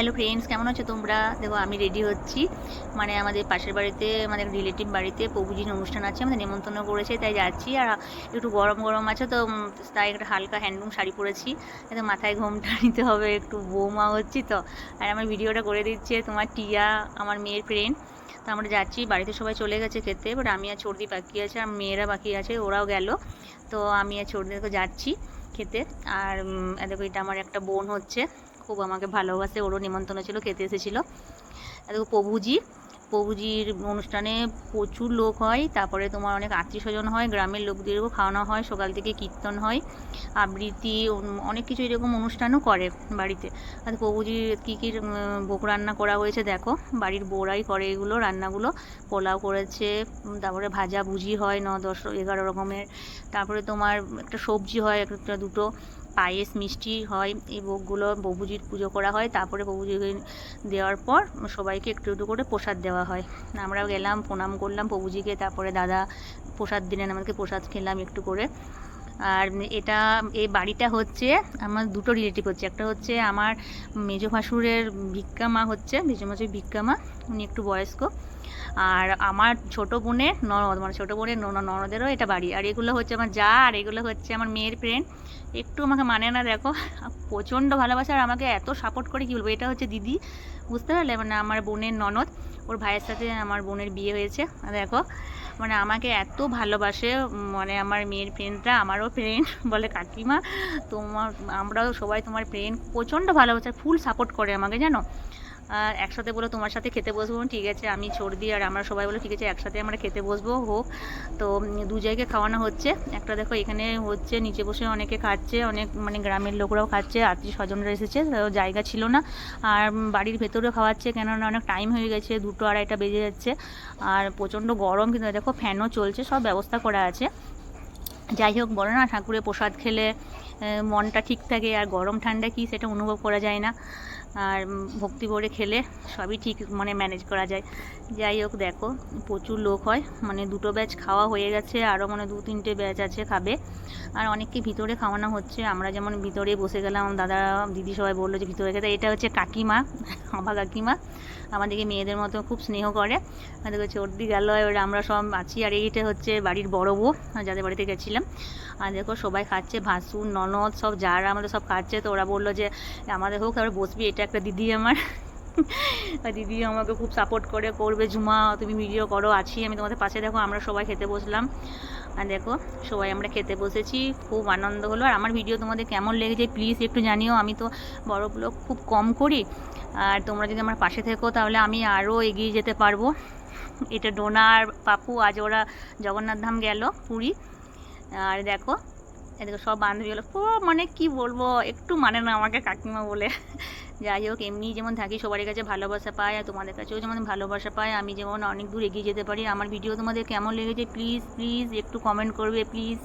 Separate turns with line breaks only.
Hello friends কেমন আছো তোমরা? দেখো, আমি রেডি হচ্ছি। মানে আমাদের পাশের বাড়িতে, আমাদের রিলেটিভ বাড়িতে প্রভুজির অনুষ্ঠান আছে, আমাদের নেমন্তন্ন করেছে, তাই যাচ্ছি। আর একটু গরম গরম আছে তো তাই একটা হালকা হ্যান্ডলুম শাড়ি পরেছি। এতে মাথায় ঘোমটা নিতে হবে, একটু বৌমা হচ্ছি তো। আর আমার ভিডিওটা করে দিচ্ছে তোমার টিয়া, আমার মেয়ের ফ্রেন্ড তো আমরা যাচ্ছি, বাড়িতে সবাই চলে গেছে খেতে বাট আমি আর চর্দি বাকি আছে, আর মেয়েরা বাকি আছে, ওরাও গেল। তো আমি আর চর্দি যাচ্ছি খেতে। আর দেখো, এটা আমার একটা বোন হচ্ছে। খুব আমাকে ভালোবাসে, ওরও নিমন্ত্রণ ছিল, খেতে এসেছিল। দেখো প্রভুজি, প্রভুজির অনুষ্ঠানে প্রচুর লোক হয়, তারপরে তোমার অনেক আত্মীয় স্বজন হয়, গ্রামের লোকদেরও খাওয়ানো হয়, সকাল থেকে কীর্তন হয়, আবৃত্তি অনেক কিছু এরকম অনুষ্ঠানও করে বাড়িতে। আর প্রভুজির কী কী ভোগ রান্না করা হয়েছে দেখো, বাড়ির বউরাই করে এগুলো, রান্নাগুলো, পোলাও করেছে তারপরে ভাজা ভুজি হয় ন, দশ, এগারো রকমের, তারপরে তোমার একটা সবজি হয়, একটা দুটো পায়েস মিষ্টি হয় এই ভোগগুলো বহুজির পুজো করা হয়। তারপরে বহুজি দেওয়ার পর সবাইকে একটু একটু করে প্রসাদ দেওয়া হয়। আমরাও গেলাম, প্রণাম করলাম প্রভুজিকে তারপরে দাদা প্রসাদ দিলেন, আমাদেরকে প্রসাদ খেলাম একটু করে। আর এটা, এই বাড়িটা হচ্ছে আমার দুটো রিলেটিভ হচ্ছে। একটা হচ্ছে আমার মেজো ভাসুরের ভিক্ষা মা হচ্ছে, মেজো মাসের ভিক্ষা মা, উনি একটু বয়স্ক। আর আমার ছোট বোনের ননদ মানে ছোটো বোনের ননদেরও এটা বাড়ি। আর এগুলো হচ্ছে আমার যা, আর এগুলো হচ্ছে আমার মেয়ের ফ্রেন্ড একটু আমাকে মানে না, দেখো, প্রচণ্ড ভালোবাসা, আর আমাকে এত সাপোর্ট করে, কী বলব? এটা হচ্ছে দিদি, বুঝতে পারলে? মানে আমার বোনের ননদ, ওর ভাইয়ের সাথে আমার বোনের বিয়ে হয়েছে। দেখো মানে আমাকে এত ভালোবাসে মানে আমার মেয়ের ফ্রেন্ডরা আমারও ফ্রেন্ড বলে কাকিমা তোমার আমরাও সবাই তোমার ফ্রেন্ড প্রচণ্ড ভালোবাসে ফুল সাপোর্ট করে আমাকে, জানো? আর একসাথে বলে তোমার সাথে খেতে বসবো ঠিক আছে, আমি চর্দি আর আমরা সবাই বলে ঠিক আছে, একসাথে আমরা খেতে বসবো, হোক। তো দু জায়গায় খাওয়ানো হচ্ছে। একটা দেখো এখানে হচ্ছে নিচে বসে অনেকে খাচ্ছে, অনেক মানে গ্রামের লোকরাও খাচ্ছে, আত্মীয় স্বজনরা এসেছে জায়গা ছিল না। আর বাড়ির ভেতরেও খাওয়াচ্ছে, কেননা অনেক টাইম হয়ে গেছে, দুটো আড়াইটা বেজে যাচ্ছে। আর প্রচণ্ড গরম, কিন্তু দেখো ফ্যানও চলছে, সব ব্যবস্থা করা আছে। যাই হোক, বলো না, ঠাকুরের প্রসাদ খেলে মনটা ঠিক থাকে, আর গরম ঠান্ডা কি সেটা অনুভব করা যায় না। আর ভক্তি করে খেলে সবই ঠিক মানে ম্যানেজ করা যায়। যাই হোক, দেখো, প্রচুর লোক হয়। মানে দুটো ব্যাচ খাওয়া হয়ে গেছে আরও মানে দু তিনটে ব্যাচ আছে খাবে। আর অনেককে ভিতরে খাওয়ানো হচ্ছে। আমরা যেমন ভিতরে বসে গেলাম, দাদা, দিদি সবাই বলল যে ভিতরে খেতে। এটা হচ্ছে কাকিমা আমার কাকিমা। আমাদেরকে মেয়েদের মতো খুব স্নেহ করে। আমাদেরকে চর্দি গেল, এবার আমরা সব আছি। আর এইটা হচ্ছে বাড়ির বড় বউ যাদের বাড়িতে গেছিলাম। আর দেখো, সবাই খাচ্ছে, ভাসুর, ননদ সব, যারা আমাদের সব খাচ্ছে, তো ওরা বলল যে আমাদের হোক তারপরে বসবি, এটা একটা দিদি আমার। দিদি আমাকে খুব সাপোর্ট করে, করবে। ঝুমা, তুমি ভিডিও করো, আছি আমি তোমাদের পাশে। দেখো, আমরা সবাই খেতে বসলাম। আর দেখো, সবাই আমরা খেতে বসেছি। খুব আনন্দ হলো। আর আমার ভিডিও তোমাদের কেমন লেগেছে প্লিজ একটু জানিও। আমি তো বড় খুব কম করি। আর তোমরা যদি আমার পাশে থেকো, তাহলে আমি আরও এগিয়ে যেতে পারব। এটা ডোনা আর পাপু, আজ ওরা জগন্নাথ ধাম গেল পুরী। আর দেখো এদিকে সব বান্ধবীগুলো খুব মানে কি বলব? একটু মানে না আমাকে কাকিমা বলে। যাই হোক, এমনি যেমন থাকি, সবারই কাছে ভালোবাসা পায় আর তোমাদের কাছেও যেমন ভালোবাসা পায় আমি যেমন অনেক দূর এগিয়ে যেতে পারি। আমার ভিডিও তোমাদের কেমন লেগেছে, প্লিজ প্লিজ একটু কমেন্ট করবে, প্লিজ।